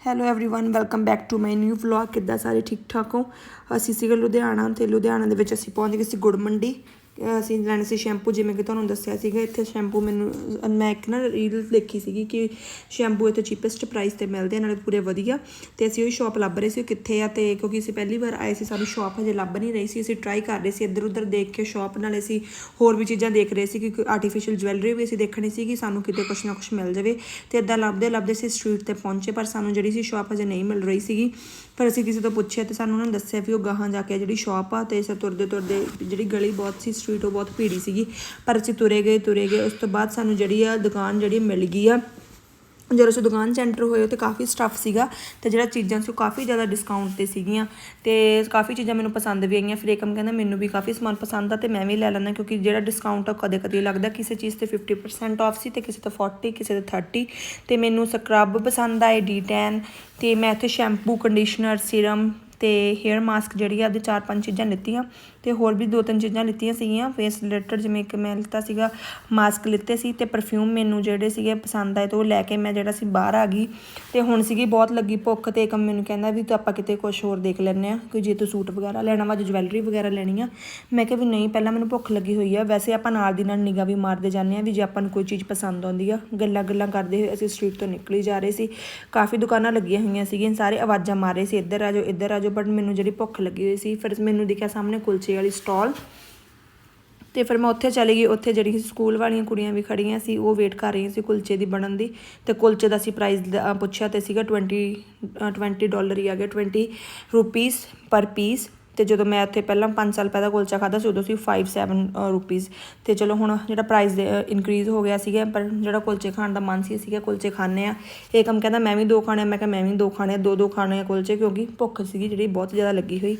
hello everyone welcome back to my new vlog ਕਿੱਦਾਂ ਸਾਰੇ ਠੀਕ ਠਾਕ ਹੋ ਅਸੀਂ ਸੀਗੇ ਲੁਧਿਆਣਾ ਤੇ ਲੁਧਿਆਣਾ ਦੇ ਵਿੱਚ ਅਸੀਂ ਪਹੁੰਚ ਗਏ ਸੀ ਗੁੜ ਮੰਡੀ ਅਹ ਅਸੀਂ ਲੈਣੇ ਸੀ ਸ਼ੈਂਪੂ, ਜਿਵੇਂ ਕਿ ਤੁਹਾਨੂੰ ਦੱਸਿਆ ਸੀਗਾ, ਇੱਥੇ ਸ਼ੈਂਪੂ ਮੈਨੂੰ ਮੈਂ ਇੱਕ ਨਾ ਰੀਲ ਦੇਖੀ ਸੀਗੀ ਕਿ ਸ਼ੈਂਪੂ ਇੱਥੇ ਚੀਪੈਸਟ ਪ੍ਰਾਈਸ ਤੇ ਮਿਲਦੇ ਆ, ਨਾਲੇ ਪੂਰੇ ਵਧੀਆ। ਤੇ ਅਸੀਂ ਉਹ ਸ਼ਾਪ ਲੱਭ ਰਹੇ ਸੀ, ਉਹ ਕਿੱਥੇ ਆ ਤੇ ਕਿਉਂਕਿ ਅਸੀਂ ਪਹਿਲੀ ਵਾਰ ਆਏ ਸੀ, ਸਾਨੂੰ ਸ਼ਾਪ ਹਜੇ ਲੱਭ ਨਹੀਂ ਰਹੀ ਸੀ। ਅਸੀਂ ਟਰਾਈ ਕਰ ਰਹੇ ਸੀ ਇੱਧਰ ਉੱਧਰ ਦੇਖ ਕੇ ਸ਼ਾਪ ਨਾਲ ਅਸੀਂ ਹੋਰ ਵੀ ਚੀਜ਼ਾਂ ਦੇਖ ਰਹੇ ਸੀ ਕਿ ਕੋਈ ਆਰਟੀਫੀਸ਼ੀਅਲ ਜਵੈਲਰੀ ਵੀ ਅਸੀਂ ਦੇਖਣੀ ਸੀ ਕਿ ਸਾਨੂੰ ਕਿਤੇ ਕੁਛ ਨਾ ਕੁਛ ਮਿਲ ਜਾਵੇ। ਤੇ ਇਦਾਂ ਲੱਭਦੇ ਲੱਭਦੇ ਅਸੀਂ ਸਟਰੀਟ ਤੇ ਪਹੁੰਚੇ, ਪਰ ਸਾਨੂੰ ਜਿਹੜੀ ਸੀ ਸ਼ਾਪ ਹਜੇ ਨਹੀਂ ਮਿਲ ਰਹੀ ਸੀਗੀ। ਪਰ ਅਸੀਂ ਕਿਸੇ ਤੋਂ ਪੁੱਛਿਆ ਤੇ ਸਾਨੂੰ ਉਹਨਾਂ ਨੇ ਦੱਸਿਆ ਵੀ ਉਹ ਗਾਹਾਂ ਜਾ ਕੇ ਜਿਹੜੀ ਸ਼ਾਪ ਆ ਤੇ ਇਸ ਤੁਰਦੇ ਤੁਰਦੇ ਜਿਹੜੀ ਗਲੀ ਬਹੁਤ ਸੀ ਸਟਰੀਟ ਉਹ ਬਹੁਤ ਭੀੜੀ ਸੀਗੀ। ਪਰ ਅਸੀਂ ਤੁਰੇ ਗਏ ਤੁਰੇ ਗਏ। ਉਸ ਤੋਂ ਬਾਅਦ ਸਾਨੂੰ ਜਿਹੜੀ ਆ ਦੁਕਾਨ ਜਿਹੜੀ ਮਿਲ ਗਈ ਆ। ਜਦੋਂ ਅਸੀਂ ਦੁਕਾਨ 'ਚ ਐਂਟਰ ਹੋਏ ਤੇ ਕਾਫੀ ਸਟੱਫ ਸੀਗਾ ਤੇ ਜਿਹੜਾ ਚੀਜ਼ਾਂ ਸੀ ਉਹ ਕਾਫੀ ਜ਼ਿਆਦਾ ਡਿਸਕਾਊਂਟ ਤੇ ਸੀਗੀਆਂ ਤੇ ਕਾਫੀ ਚੀਜ਼ਾਂ ਮੈਨੂੰ ਪਸੰਦ ਵੀ ਆਈਆਂ। ਫਿਰ ਏਕਮ ਕਹਿੰਦਾ, ਮੈਨੂੰ ਵੀ ਕਾਫੀ ਸਮਾਨ ਪਸੰਦ ਆ ਤੇ ਮੈਂ ਵੀ ਲੈ ਲੈਣਾ ਕਿਉਂਕਿ ਜਿਹੜਾ ਡਿਸਕਾਊਂਟ ਆ ਕਦੇ ਕਦੇ ਲੱਗਦਾ ਕਿਸੇ ਚੀਜ਼ ਤੇ 50% ਆਫ ਸੀ ਤੇ ਕਿਸੇ ਤੇ 40 ਕਿਸੇ ਤੇ 30 ਤੇ ਮੈਨੂੰ ਸਕਰਬ ਪਸੰਦ ਆਏ ਡੀ10 ਤੇ ਮੈਂ ਇੱਥੇ ਸ਼ੈਂਪੂ ਕੰਡੀਸ਼ਨਰ ਸੀਰਮ ਤੇ ਹੇਅਰ ਮਾਸਕ ਜਿਹੜੀ ਆ, ਉਹਦੇ ਚਾਰ ਪੰਜ ਚੀਜ਼ਾਂ ਲਿੱਤੀਆਂ ਤੇ ਹੋਰ ਵੀ ਦੋ ਤਿੰਨ ਚੀਜ਼ਾਂ ਲਿੱਤੀਆਂ ਸੀਗੀਆਂ। ਫੇਸ ਰਿਲੇਟਡ ਜਿਵੇਂ ਕਿ ਮੈਂ ਲਿੱਤਾ ਸੀਗਾ ਮਾਸਕ ਲਿੱਤੇ ਸੀ ਤੇ ਪਰਫਿਊਮ ਮੈਨੂੰ ਜਿਹੜੇ ਸੀਗੇ ਪਸੰਦ ਆਏ ਤੇ ਉਹ ਲੈ ਕੇ ਮੈਂ ਜਿਹੜਾ ਸੀ ਬਾਹਰ ਆ ਗਈ। ਤੇ ਹੁਣ ਸੀਗੀ ਬਹੁਤ ਲੱਗੀ ਭੁੱਖ ਤੇ ਇੱਕ ਮੈਨੂੰ ਕਹਿੰਦਾ ਵੀ ਤੂੰ ਆਪਾਂ ਕਿਤੇ ਕੁਝ ਹੋਰ ਦੇਖ ਲੈਂਦੇ ਆ ਕੋਈ ਜੇ ਤੂੰ ਸੂਟ ਵਗੈਰਾ ਲੈਣਾ ਵਾ ਜਵੈਲਰੀ ਵਗੈਰਾ ਲੈਣੀ ਆ। ਮੈਂ ਕਿਹਾ ਵੀ ਨਹੀਂ, ਪਹਿਲਾਂ ਮੈਨੂੰ ਭੁੱਖ ਲੱਗੀ ਹੋਈ ਆ। ਵੈਸੇ ਆਪਾਂ ਨਾਲ ਦੀ ਨਾਲ ਨਿਗਾਹ ਵੀ ਮਾਰਦੇ ਜਾਂਦੇ ਆ ਵੀ ਜੇ ਆਪਾਂ ਨੂੰ ਕੋਈ ਚੀਜ਼ ਪਸੰਦ ਆਉਂਦੀ ਆ, ਗੱਲਾਂ ਗੱਲਾਂ ਕਰਦੇ ਹੋਏ ਅਸੀਂ ਸਟਰੀਟ ਤੋਂ ਨਿਕਲੀ ਜਾ ਰਹੇ ਸੀ। ਕਾਫੀ ਦੁਕਾਨਾਂ ਲੱਗੀਆਂ ਹੋਈਆਂ ਸੀਗੀਆਂ, ਸਾਰੇ ਆਵਾਜ਼ਾਂ ਮਾਰ ਰਹੇ ਸੀ, ਇੱਧਰ ਆ ਜਾਓ, ਇੱਧਰ ਆ ਜਾਓ ਬਟ ਮੈਨੂੰ ਜਿਹੜੀ ਭੁੱਖ ਲੱਗੀ ਹੋਈ ਸੀ, ਫਿਰ ਮੈਨੂੰ ਦਿਖਿਆ ਸਾਹਮਣੇ ਕੁਲਚੇ ਵਾਲੀ ਸਟਾਲ ਤੇ ਫਿਰ ਮੈਂ ਉੱਥੇ ਚਲੀ ਗਈ। ਉੱਥੇ ਜਿਹੜੀ ਸਕੂਲ ਵਾਲੀਆਂ ਕੁੜੀਆਂ ਵੀ ਖੜੀਆਂ ਸੀ ਉਹ ਵੇਟ ਕਰ ਰਹੀਆਂ ਸੀ ਕੁਲਚੇ ਦੀ ਬਣਨ ਦੀ। ਤੇ ਕੁਲਚੇ ਦਾ ਸੀ ਪ੍ਰਾਈਸ ਪੁੱਛਿਆ ਤੇ ਸੀਗਾ 20 ਅ, 20 ਡਾਲਰ ਹੀ ਆ ਗਿਆ 20 ਰੁਪੀਸ ਪਰ ਪੀਸ ਤੇ ਜਦੋਂ ਮੈਂ ਉੱਥੇ ਪਹਿਲਾਂ 5 ਸਾਲ ਪਹਿਲਾਂ ਕੁਲਚਾ ਖਾਦਾ ਸੀ, ਉਦੋਂ ਸੀ 5 7 ਰੁਪੀਸ ਤੇ ਚਲੋ ਹੁਣ ਜਿਹੜਾ ਪ੍ਰਾਈਸ ਇਨਕਰੀਜ਼ ਹੋ ਗਿਆ ਸੀਗਾ, ਪਰ ਜਿਹੜਾ ਕੁਲਚੇ ਖਾਣ ਦਾ ਮਨ ਸੀ ਸੀਗਾ ਕੁਲਚੇ ਖਾਣੇ ਆ ਇਹ ਕੰਮ ਕਹਿੰਦਾ, ਮੈਂ ਵੀ ਦੋ ਖਾਣੇ ਆ। ਮੈਂ ਕਿਹਾ, ਮੈਂ ਵੀ ਦੋ ਖਾਣੇ ਆ। ਦੋ ਦੋ ਖਾਣੇ ਆ ਕੁਲਚੇ ਕਿਉਂਕਿ ਭੁੱਖ ਸੀਗੀ ਜਿਹੜੀ, ਬਹੁਤ ਜ਼ਿਆਦਾ ਲੱਗੀ ਹੋਈ।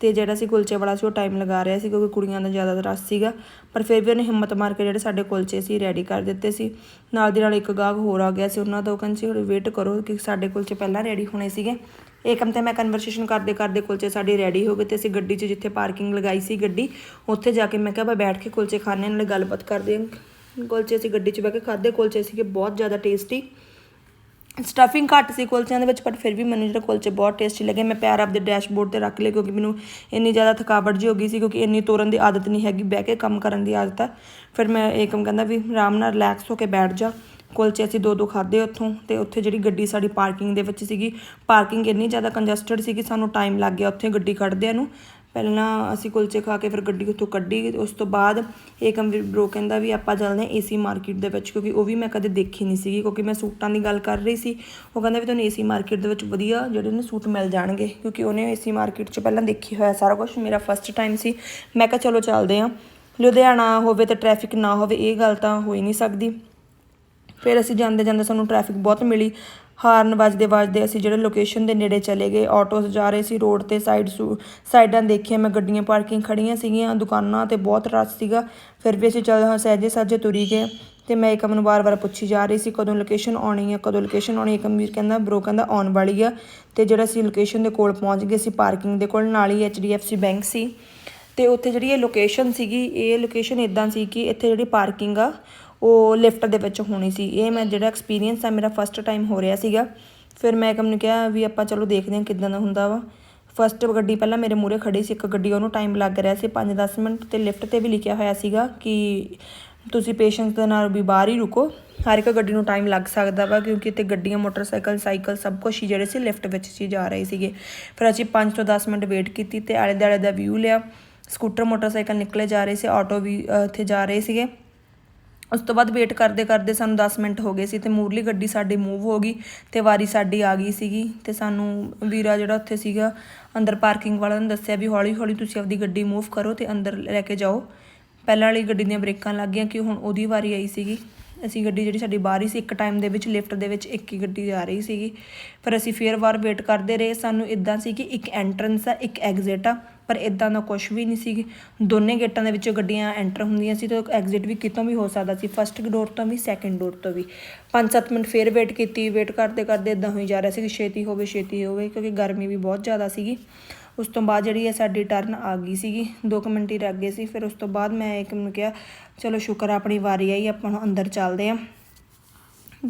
ਤੇ ਜਿਹੜਾ ਸੀ ਕੁਲਚੇ ਵਾਲਾ ਸੀ, ਉਹ ਟਾਈਮ ਲਗਾ ਰਿਹਾ ਸੀ, ਕਿਉਂਕਿ ਕੁੜੀਆਂ ਦਾ ਜ਼ਿਆਦਾ ਰਸ਼ ਸੀਗਾ। ਪਰ ਫਿਰ ਵੀ ਉਹਨੇ ਹਿੰਮਤ ਮਾਰ ਕੇ ਜਿਹੜੇ ਸਾਡੇ ਕੁਲਚੇ ਸੀ ਰੈਡੀ ਕਰ ਦਿੱਤੇ ਸੀ। ਨਾਲ ਦੀ ਨਾਲ ਇੱਕ ਗਾਹਕ ਹੋਰ ਆ ਗਿਆ ਸੀ, ਉਹਨਾਂ ਤੋਂ ਕਹਿੰਦੇ ਸੀ ਵੇਟ ਕਰੋ ਕਿ ਸਾਡੇ ਕੁਲਚੇ ਪਹਿਲਾਂ ਰੈਡੀ ਹੋਣੇ ਸੀਗੇ। ਏਕਮ ਤੇ ਮੈਂ ਕਨਵਰਸੇਸ਼ਨ ਕਰਦੇ ਕਰਦੇ ਕੁਲਚੇ ਸਾਡੇ ਰੈਡੀ ਹੋ ਗਏ ਤੇ ਅਸੀਂ ਗੱਡੀ 'ਚ ਜਿੱਥੇ ਪਾਰਕਿੰਗ ਲਗਾਈ ਸੀ ਗੱਡੀ, ਉੱਥੇ ਜਾ ਕੇ ਮੈਂ ਕਿਹਾ ਬਾ ਬੈਠ ਕੇ ਕੁਲਚੇ ਖਾਣੇ ਨਾਲ ਗੱਲਬਾਤ ਕਰਦੇ ਹਾਂ। ਕੁਲਚੇ ਅਸੀਂ ਗੱਡੀ 'ਚ ਬਹਿ ਕੇ ਖਾਦੇ ਕੁਲਚੇ ਸੀਗੇ ਬਹੁਤ ਜ਼ਿਆਦਾ ਟੇਸਟੀ ਸਟਫਿੰਗ ਘੱਟ ਸੀ ਕੁਲਚਿਆਂ ਦੇ ਵਿੱਚ ਪਰ ਫਿਰ ਵੀ ਮੈਨੂੰ ਜਿਹੜਾ ਕੁਲਚੇ ਬਹੁਤ ਟੇਸਟੀ ਲੱਗੇ। ਮੈਂ ਪੈਰ ਆਪਦੇ ਡੈਸ਼ਬੋਰਡ ਤੇ ਰੱਖ ਲਏ, ਕਿਉਂਕਿ ਮੈਨੂੰ ਇੰਨੀ ਜ਼ਿਆਦਾ ਥਕਾਵਟ ਜੀ ਹੋ ਗਈ ਸੀ, ਕਿਉਂਕਿ ਇੰਨੀ ਤੋਰਨ ਦੀ ਆਦਤ ਨਹੀਂ ਹੈਗੀ, ਬਹਿ ਕੇ ਕੰਮ ਕਰਨ ਦੀ ਆਦਤ ਹੈ ਫਿਰ ਮੈਂ ਏਕਮ ਕਹਿੰਦਾ ਵੀ ਆਰਾਮ ਨਾਲ ਰਿਲੈਕਸ ਹੋ ਕੇ ਬੈਠ ਜਾ। ਕੁਲਚੇ ਅਸੀਂ ਦੋ ਦੋ ਖਾਦੇ ਉੱਥੋਂ ਤੇ ਉੱਥੇ ਜਿਹੜੀ ਗੱਡੀ ਸਾਡੀ ਪਾਰਕਿੰਗ ਦੇ ਵਿੱਚ ਸੀਗੀ, ਪਾਰਕਿੰਗ ਇੰਨੀ ਜ਼ਿਆਦਾ ਕੰਜਸਟਡ ਸੀ ਕਿ ਸਾਨੂੰ ਟਾਈਮ ਲੱਗ ਗਿਆ ਉੱਥੇ ਗੱਡੀ ਕੱਢਦਿਆਂ ਨੂੰ। ਪਹਿਲਾਂ ਅਸੀਂ ਕੁਲਚੇ ਖਾ ਕੇ ਫਿਰ ਗੱਡੀ ਉੱਥੋਂ ਕੱਢੀ, ਉਸ ਤੋਂ ਬਾਅਦ ਏਕਮ ਵੀ ਬ్రో ਕਹਿੰਦਾ ਵੀ ਆਪਾਂ ਚੱਲਦੇ ਹਾਂ ਏਸੀ ਮਾਰਕੀਟ ਦੇ ਵਿੱਚ, ਕਿਉਂਕਿ ਉਹ ਵੀ ਮੈਂ ਕਦੇ ਦੇਖੀ ਨਹੀਂ ਸੀਗੀ, ਕਿਉਂਕਿ ਮੈਂ ਸੂਟਾਂ ਦੀ ਗੱਲ ਕਰ ਰਹੀ ਸੀ। ਉਹ ਕਹਿੰਦਾ ਵੀ ਤੁਹਾਨੂੰ ਏਸੀ ਮਾਰਕੀਟ ਦੇ ਵਿੱਚ ਵਧੀਆ ਜਿਹੜੇ ਨੇ ਸੂਟ ਮਿਲ ਜਾਣਗੇ, ਕਿਉਂਕਿ ਉਹਨੇ ਏਸੀ ਮਾਰਕੀਟ 'ਚ ਪਹਿਲਾਂ ਦੇਖੀ ਹੋਇਆ ਸਾਰਾ ਕੁਝ ਮੇਰਾ ਫਸਟ ਟਾਈਮ ਸੀ। ਮੈਂ ਕਿਹਾ ਚਲੋ ਚੱਲਦੇ ਹਾਂ। ਲੁਧਿਆਣਾ ਹੋਵੇ ਤੇ ਟ੍ਰੈਫਿਕ ਨਾ ਹੋਵੇ, ਇਹ ਗੱਲ ਤਾਂ ਹੋ ਹੀ ਨਹੀਂ ਸਕਦੀ। ਫਿਰ ਅਸੀਂ ਜਾਂਦੇ ਜਾਂਦੇ ਸਾਨੂੰ ਟ੍ਰੈਫਿਕ ਬਹੁਤ ਮਿਲੀ। ਹਾਰਨ ਵੱਜਦੇ ਵੱਜਦੇ ਅਸੀਂ ਜਿਹੜੇ ਲੋਕੇਸ਼ਨ ਦੇ ਨੇੜੇ ਚਲੇ ਗਏ ਆਟੋਸ ਜਾ ਰਹੇ ਸੀ ਰੋਡ ਤੇ ਸਾਈਡ ਸਾਈਡਾਂ ਦੇਖੀਆਂ, ਮੈਂ ਗੱਡੀਆਂ ਪਾਰਕਿੰਗ ਖੜੀਆਂ ਸੀਗੀਆਂ, ਦੁਕਾਨਾਂ ਤੇ ਬਹੁਤ ਰਸ਼ ਸੀਗਾ। ਫਿਰ ਵੀ ਅਸੀਂ ਚੱਲ ਸਹਿਜੇ ਸਾਜੇ ਤੁਰੀ ਗਏ ਤੇ ਮੈਂ ਇੱਕ ਨੂੰ ਵਾਰ-ਵਾਰ ਪੁੱਛੀ ਜਾ ਰਹੀ ਸੀ, ਕਦੋਂ ਲੋਕੇਸ਼ਨ ਆਉਣੀ ਹੈ ਕਦੋਂ ਲੋਕੇਸ਼ਨ ਆਉਣੀ ਏਕਮ ਵੀਰ ਕਹਿੰਦਾ ਬ్రో ਕਹਿੰਦਾ, ਆਉਣ ਵਾਲੀ ਆ। ਤੇ ਜਿਹੜਾ ਅਸੀਂ ਲੋਕੇਸ਼ਨ ਦੇ ਕੋਲ ਪਹੁੰਚ ਗਏ ਸੀ ਪਾਰਕਿੰਗ ਦੇ ਕੋਲ, ਨਾਲ ਹੀ HDFC ਬੈਂਕ ਸੀ। ਤੇ ਉੱਥੇ ਜਿਹੜੀ ਇਹ ਲੋਕੇਸ਼ਨ ਸੀਗੀ, ਇਹ ਲੋਕੇਸ਼ਨ ਇਦਾਂ ਸੀ ਕਿ ਇੱਥੇ ਜਿਹੜੀ ਪਾਰਕਿੰਗ ਆ ਉਹ ਲਿਫਟ ਦੇ ਵਿੱਚ ਹੋਣੀ ਸੀ। ਇਹ ਮੈਂ ਜਿਹੜਾ ਐਕਸਪੀਰੀਅੰਸ ਆ, ਮੇਰਾ ਫਸਟ ਟਾਈਮ ਹੋ ਰਿਹਾ ਸੀਗਾ। ਫਿਰ ਮੈਂ ਏਕਮ ਨੂੰ ਕਿਹਾ ਵੀ ਆਪਾਂ ਚਲੋ ਦੇਖਦੇ ਹਾਂ ਕਿਦਾਂ ਦਾ ਹੁੰਦਾ ਵਾ। ਫਸਟ ਗੱਡੀ ਪਹਿਲਾਂ ਮੇਰੇ ਮੂਹਰੇ ਖੜੀ ਸੀ, ਇੱਕ ਗੱਡੀ ਉਹਨੂੰ ਟਾਈਮ ਲੱਗ ਰਿਹਾ ਸੀ 5-10 ਮਿੰਟ ਤੇ ਲਿਫਟ ਤੇ ਵੀ ਲਿਖਿਆ ਹੋਇਆ ਸੀਗਾ ਕਿ ਤੁਸੀਂ ਪੇਸ਼ੈਂਸ ਦੇ ਨਾਲ ਵੀ ਬਾਹਰ ਹੀ ਰੁਕੋ। ਹਰ ਇੱਕ ਗੱਡੀ ਨੂੰ ਟਾਈਮ ਲੱਗ ਸਕਦਾ ਵਾ, ਕਿਉਂਕਿ ਇੱਥੇ ਗੱਡੀਆਂ, ਮੋਟਰਸਾਈਕਲ, ਸਾਈਕਲ ਸਭ ਕੁਝ ਹੀ ਜਿਹੜੇ ਸੀ ਲਿਫਟ ਵਿੱਚ ਸੀ ਜਾ ਰਹੇ ਸੀਗੇ। ਫਿਰ ਅਸੀਂ 5 ਤੋਂ 10 ਮਿੰਟ ਵੇਟ ਕੀਤੀ ਤੇ ਆਲੇ ਦੁਆਲੇ ਦਾ ਵਿਊ ਲਿਆ। ਸਕੂਟਰ, ਮੋਟਰਸਾਈਕਲ ਨਿਕਲੇ ਜਾ ਰਹੇ ਸੀ ਆਟੋ ਵੀ ਇੱਥੇ ਜਾ ਰਹੇ ਸੀਗੇ। ਉਸ ਤੋਂ ਬਾਅਦ ਵੇਟ ਕਰਦੇ ਕਰਦੇ ਸਾਨੂੰ 10 ਮਿੰਟ ਹੋ ਗਏ ਸੀ ਤੇ ਮੂਰਲੀ ਗੱਡੀ ਸਾਡੀ ਮੂਵ ਹੋ ਗਈ ਤੇ ਵਾਰੀ ਸਾਡੀ ਆ ਗਈ ਸੀਗੀ ਤੇ ਸਾਨੂੰ ਵੀਰਾ ਜਿਹੜਾ ਉੱਥੇ ਸੀਗਾ ਅੰਦਰ ਪਾਰਕਿੰਗ ਵਾਲਾ ਨੇ ਦੱਸਿਆ ਵੀ ਹੌਲੀ ਹੌਲੀ ਤੁਸੀਂ ਆਪਦੀ ਗੱਡੀ ਮੂਵ ਕਰੋ ਤੇ ਅੰਦਰ ਲੈ ਕੇ ਜਾਓ। ਪਹਿਲਾਂ ਵਾਲੀ ਗੱਡੀ ਦੀਆਂ ਬ੍ਰੇਕਾਂ ਲੱਗ ਗਈਆਂ ਕਿ ਹੁਣ ਉਹਦੀ ਵਾਰੀ ਆਈ ਸੀਗੀ। ਅਸੀਂ ਗੱਡੀ ਜਿਹੜੀ ਸਾਡੀ ਬਾਹਰ ਹੀ ਸੀ, ਇੱਕ ਟਾਈਮ ਦੇ ਵਿੱਚ ਲਿਫਟ ਦੇ ਵਿੱਚ ਇੱਕ ਹੀ ਗੱਡੀ ਜਾ ਰਹੀ ਸੀਗੀ। ਪਰ ਅਸੀਂ ਫੇਰ ਵਾਰ ਵੇਟ ਕਰਦੇ ਰਹੇ, ਸਾਨੂੰ ਇਦਾਂ ਸੀ ਕਿ ਇੱਕ ਐਂਟਰੈਂਸ ਆ, ਇੱਕ ਐਗਜ਼ਿਟ ਆ। ਪਰ ਇਦਾਂ ਦਾ ਕੁਝ ਵੀ ਨਹੀਂ ਸੀ। ਦੋਨੇ ਗੇਟਾਂ ਦੇ ਵਿੱਚੋਂ ਗੱਡੀਆਂ ਐਂਟਰ ਹੁੰਦੀਆਂ ਸੀ ਤੇ ਐਗਜ਼ਿਟ ਵੀ ਕਿਤੋਂ ਵੀ ਹੋ ਸਕਦਾ ਸੀ। ਫਸਟ ਡੋਰ ਤੋਂ ਵੀ ਸੈਕੰਡ ਡੋਰ ਤੋਂ ਵੀ। 5-7 ਮਿੰਟ ਫੇਰ ਵੇਟ ਕੀਤੀ। ਵੇਟ ਕਰਦੇ ਕਰਦੇ ਇਦਾਂ ਹੋਈ ਜਾ ਰਿਹਾ ਸੀ ਕਿ ਛੇਤੀ ਹੋਵੇ ਛੇਤੀ ਹੋਵੇ, ਕਿਉਂਕਿ ਗਰਮੀ ਵੀ ਬਹੁਤ ਜ਼ਿਆਦਾ ਸੀਗੀ। ਉਸ ਤੋਂ ਬਾਅਦ ਜਿਹੜੀ ਹੈ ਸਾਡੀ ਟਰਨ ਆ ਗਈ ਸੀਗੀ। 2 ਮਿੰਟ ਹੀ ਰਹਿ ਗਏ ਸੀ। ਫਿਰ ਉਸ ਤੋਂ ਬਾਅਦ ਮੈਂ ਇੱਕ ਨੂੰ ਕਿਹਾ, ਚਲੋ ਸ਼ੁਕਰ ਆਪਣੀ ਵਾਰੀ ਆਈ, ਆਪਾਂ ਹੁਣ ਅੰਦਰ ਚੱਲਦੇ ਆਂ।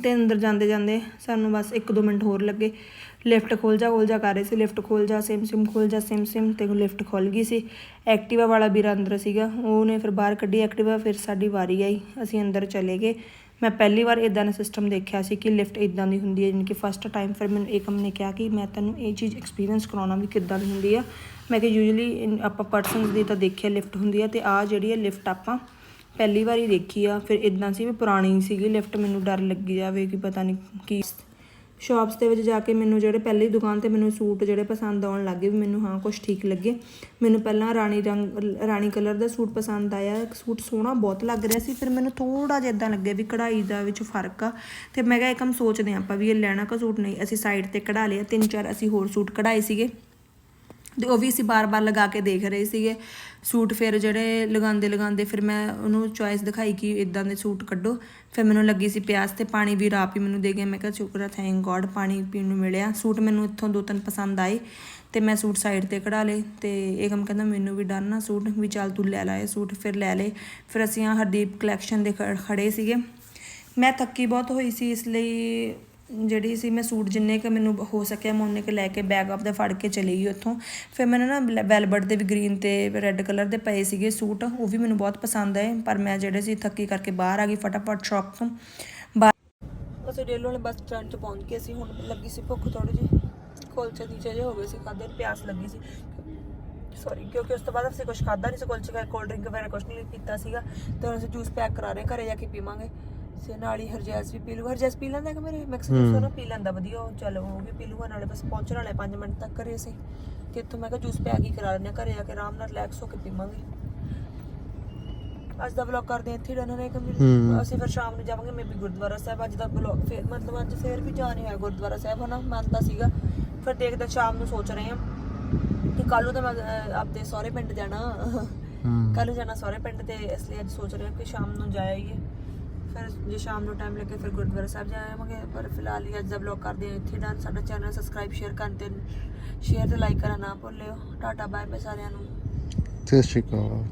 ਤੇ ਅੰਦਰ ਜਾਂਦੇ ਜਾਂਦੇ ਸਾਨੂੰ ਬਸ 1-2 ਮਿੰਟ ਹੋਰ ਲੱਗੇ। ਲਿਫਟ ਖੋਲ ਜਾ ਖੋਲ ਜਾ ਕਰ ਰਹੇ ਸੀ। ਲਿਫਟ ਖੋਲ ਜਾ ਸਿਮ ਸਿਮ ਖੋਲ ਜਾ ਸਿਮ ਸਿਮ ਤੇ ਲਿਫਟ ਖੁੱਲ ਗਈ ਸੀ। ਐਕਟਿਵਾ ਵਾਲਾ ਵੀਰ ਅੰਦਰ ਸੀਗਾ। ਉਹਨੇ ਫਿਰ ਬਾਹਰ ਕੱਢੀ ਐਕਟਿਵਾ ਫਿਰ ਸਾਡੀ ਵਾਰੀ ਆਈ। ਅਸੀਂ ਅੰਦਰ ਚਲੇ ਗਏ। ਮੈਂ ਪਹਿਲੀ ਵਾਰ ਇਦਾਂ ਦਾ ਸਿਸਟਮ ਦੇਖਿਆ ਸੀ ਕਿ ਲਿਫਟ ਇਦਾਂ ਦੀ ਹੁੰਦੀ ਹੈ, ਯਾਨੀ ਕਿ ਫਸਟ ਟਾਈਮ ਫਿਰ ਮੈਨੂੰ ਏਕਮ ਨੇ ਕਿਹਾ ਕਿ ਮੈਂ ਤੈਨੂੰ ਇਹ ਚੀਜ਼ ਐਕਸਪੀਰੀਅੰਸ ਕਰਾਉਣਾ ਵੀ ਕਿੱਦਾਂ ਦੀ ਹੁੰਦੀ ਆ। ਮੈਂ ਕਿ ਯੂਜੂਲੀ ਆਪਾਂ ਪਰਸਨਸ ਦੀ ਤਾਂ ਦੇਖਿਆ ਲਿਫਟ ਹੁੰਦੀ ਆ ਤੇ ਆ ਜਿਹੜੀ ਹੈ ਲਿਫਟ ਆਪਾਂ ਪਹਿਲੀ ਵਾਰੀ ਦੇਖੀ ਆ, ਫਿਰ ਇਦਾਂ ਸੀ ਵੀ ਪੁਰਾਣੀ ਸੀਗੀ ਲਿਫਟ, ਮੈਨੂੰ ਡਰ ਲੱਗੀ ਜਾਵੇ ਕਿ ਪਤਾ ਨਹੀਂ ਕੀ। ਸ਼ਾਪਸ ਦੇ ਵਿੱਚ ਜਾ ਕੇ ਮੈਨੂੰ ਜਿਹੜੇ ਪਹਿਲੀ ਦੁਕਾਨ ਤੇ ਮੈਨੂੰ ਸੂਟ ਜਿਹੜੇ ਪਸੰਦ ਆਉਣ ਲੱਗੇ ਵੀ ਮੈਨੂੰ ਹਾਂ ਕੁਝ ਠੀਕ ਲੱਗੇ। ਮੈਨੂੰ ਪਹਿਲਾਂ ਰਾਣੀ ਰੰਗ, ਰਾਣੀ ਕਲਰ ਦਾ ਸੂਟ ਪਸੰਦ ਆਇਆ ਸੂਟ ਸੋਹਣਾ ਬਹੁਤ ਲੱਗ ਰਿਹਾ ਸੀ, ਫਿਰ ਮੈਨੂੰ ਥੋੜਾ ਜਿਹਾ ਇਦਾਂ ਲੱਗਿਆ ਵੀ ਕਢਾਈ ਦਾ ਵਿੱਚ ਫ਼ਰਕ ਆ। ਤੇ ਮੈਂ ਕਿਹਾ ਇੱਕਮ ਸੋਚਦੇ ਹਾਂ ਆਪਾਂ ਵੀ ਇਹ ਲੈਣਾ ਕਾ ਸੂਟ ਨਹੀਂ, ਅਸੀਂ ਸਾਈਡ ਤੇ ਕਢਾ ਲਿਆ, ਤਿੰਨ ਚਾਰ ਅਸੀਂ ਹੋਰ ਸੂਟ ਕਢਾਏ ਸੀਗੇ। ਤੇ ਉਹ ਵੀ ਅਸੀਂ ਬਾਰ-ਬਾਰ ਲਗਾ ਕੇ ਦੇਖ ਰਹੇ ਸੀਗੇ। ਸੂਟ ਫਿਰ ਜਿਹੜੇ ਲਗਾਉਂਦੇ ਲਗਾਉਂਦੇ ਫਿਰ ਮੈਂ ਉਹਨੂੰ ਚੁਆਇਸ ਦਿਖਾਈ ਕਿ ਇਦਾਂ ਦੇ ਸੂਟ ਕੱਢੋ। ਫਿਰ ਮੈਨੂੰ ਲੱਗੀ ਸੀ ਪਿਆਸ ਤੇ ਪਾਣੀ ਵੀ ਰਾਪ ਹੀ ਮੈਨੂੰ ਦੇ ਗਿਆ ਮੈਂ ਕਿਹਾ, ਸ਼ੁਕਰ ਹੈ ਥੈਂਕ ਗੋਡ ਪਾਣੀ ਪੀਣ ਨੂੰ ਮਿਲਿਆ। ਸੂਟ ਮੈਨੂੰ ਇੱਥੋਂ ਦੋ ਤਿੰਨ ਪਸੰਦ ਆਏ ਤੇ ਮੈਂ ਸੂਟ ਸਾਈਡ ਤੇ ਕਢਾ ਲਏ ਤੇ ਏਕਮ ਕਹਿੰਦਾ, ਮੈਨੂੰ ਵੀ ਡਨ ਨਾ ਸੂਟ, ਵੀ ਚੱਲ ਤੂੰ ਲੈ ਲੈ ਸੂਟ। ਫਿਰ ਲੈ ਲਏ। ਫਿਰ ਅਸੀਂ ਆ ਹਰਦੀਪ ਕਲੈਕਸ਼ਨ ਦੇ ਖ- ਖੜੇ ਸੀਗੇ। ਮੈਂ ਥੱਕੀ ਬਹੁਤ ਹੋਈ ਸੀ ਇਸ ਲਈ ਜਿਹੜੀ ਸੀ ਮੈਂ ਸੂਟ ਜਿੰਨੇ ਕ ਮੈਨੂੰ ਹੋ ਸਕਿਆ ਮੈਂ ਉਹਨੇ ਕ ਲੈ ਕੇ ਬੈਗ ਆਪਦਾ ਫੜ ਕੇ ਚਲੀ ਗਈ ਉੱਥੋਂ। ਫਿਰ ਮੈਨੂੰ ਨਾ ਵੈਲਵਟ ਦੇ ਵੀ ਗ੍ਰੀਨ ਤੇ ਰੈੱਡ ਕਲਰ ਦੇ ਪਏ ਸੀਗੇ ਸੂਟ ਉਹ ਵੀ ਮੈਨੂੰ ਬਹੁਤ ਪਸੰਦ ਆਏ। ਪਰ ਮੈਂ ਜਿਹੜੇ ਸੀ ਥੱਕੀ ਕਰਕੇ ਬਾਹਰ ਆ ਗਈ ਫਟਾਫਟ ਸ਼ਾਪ ਤੋਂ। ਬਾਹਰ ਅਸੀਂ ਡੇਲੋ ਵਾਲੇ ਬੱਸ ਸਟੈਂਡ 'ਚ ਪਹੁੰਚ ਗਏ ਸੀ ਹੁਣ ਲੱਗੀ ਸੀ ਭੁੱਖ ਥੋੜੀ ਜਿਹੀ। ਕੁਲਚੇ ਦੀ ਜੇ ਹੋ ਗਏ ਸੀ ਖਾਦੇ ਪਿਆਸ ਲੱਗੀ ਸੀ। ਸੌਰੀ ਕਿਉਂਕਿ ਉਸ ਤੋਂ ਬਾਅਦ ਅਸੀਂ ਕੁਝ ਖਾਦਾ ਨਹੀਂ ਸੀ ਕੁਲਚੇ ਕਾ ਕੋਲਡ ਡਰਿੰਕ ਵਗੈਰਾ ਕੁਝ ਨਹੀਂ ਪੀਤਾ ਸੀਗਾ। ਤੇ ਹੁਣ ਅਸੀਂ ਜੂਸ ਪੈਕ ਕਰਾ ਰਹੇ ਹਾਂ, ਘਰੇ ਜਾ ਕੇ ਪੀਵਾਂਗੇ। ਸੇ ਨਾਲ ਹੀ ਹਰਜੈਸ ਵੀ ਪੀ ਲੂ ਹਰਜੈਸ ਪੀ ਲੈਂਦਾ ਕਿ ਮੇਰੇ ਮਿਕਸ ਜੂਸ ਨਾ ਪੀ ਲੈਂਦਾ ਵਧੀਆ ਉਹ ਚਲੋ ਉਹ ਵੀ ਪੀ ਲੂਗਾ ਨਾਲੇ ਬਸ ਪਹੁੰਚਣ ਵਾਲੇ 5 ਮਿੰਟ ਤੱਕ ਘਰੇ ਅਸੀਂ। ਤੇ ਇੱਥੋਂ ਮੈਂ ਕਿਹਾ ਜੂਸ ਪੈਕ ਹੀ ਕਰਾ ਹਾਂ ਘਰੇ ਜਾ ਕੇ ਆਰਾਮ ਨਾਲ ਰਿਲੈਕਸ ਹੋ ਕੇ ਪੀਵਾਂਗੇ। ਅੱਜ ਦਾ ਵਲੌਗ ਕਰਦੇ ਇੱਥੇ ਡਨ ਹੋਣਾ ਕਿ ਅਸੀਂ ਫਿਰ ਸ਼ਾਮ ਨੂੰ ਜਾਵਾਂਗੇ ਮੇਬੀ ਗੁਰਦੁਆਰਾ ਸਾਹਿਬ। ਅੱਜ ਦਾ ਵਲੌਗ ਫਿਰ ਮਤਲਬ ਅੱਜ ਫੇਰ ਵੀ ਜਾ ਰਹੇ ਹਾਂ ਗੁਰਦੁਆਰਾ ਸਾਹਿਬ ਹਨਾ? ਮੰਨਦਾ ਸੀਗਾ। ਫਿਰ ਦੇਖਦੇ ਸ਼ਾਮ ਨੂੰ ਸੋਚ ਰਹੇ ਹਾਂ। ਕਿ ਕੱਲ ਨੂੰ ਤਾਂ ਮੈਂ ਆਪਦੇ ਸਹੁਰੇ ਪਿੰਡ ਜਾਣਾ। ਕੱਲ ਜਾਣਾ ਸਹੁਰੇ ਪਿੰਡ ਤੇ ਇਸ ਲਈ ਅੱਜ ਸੋਚ ਰਹੇ ਹਾਂ ਕਿ ਸ਼ਾਮ ਨੂੰ ਜਾਈਏ ਫਿਰ ਜੇ ਸ਼ਾਮ ਨੂੰ ਟਾਈਮ ਲੱਗੇ ਫਿਰ ਗੁਰਦੁਆਰਾ ਸਾਹਿਬ ਜਾਵਾਂਗੇ ਪਰ ਫਿਲਹਾਲ ਹੀ ਅੱਜ ਦਾ ਵਲੌਗ ਕਰਦੇ ਹਾਂ ਇੱਥੇ ਡਨ ਸਾਡਾ ਚੈਨਲ ਸਬਸਕ੍ਰਾਈਬ ਸ਼ੇਅਰ ਕਰਨ ਤੇ ਸ਼ੇਅਰ ਤੇ ਲਾਈਕ ਕਰਨਾ ਨਾ ਭੁੱਲਿਓ। ਟਾਟਾ ਬਾਏ ਬਾਏ ਸਾਰਿਆਂ ਨੂੰ। ਸਤਿ ਸ਼੍ਰੀ ਅਕਾਲ।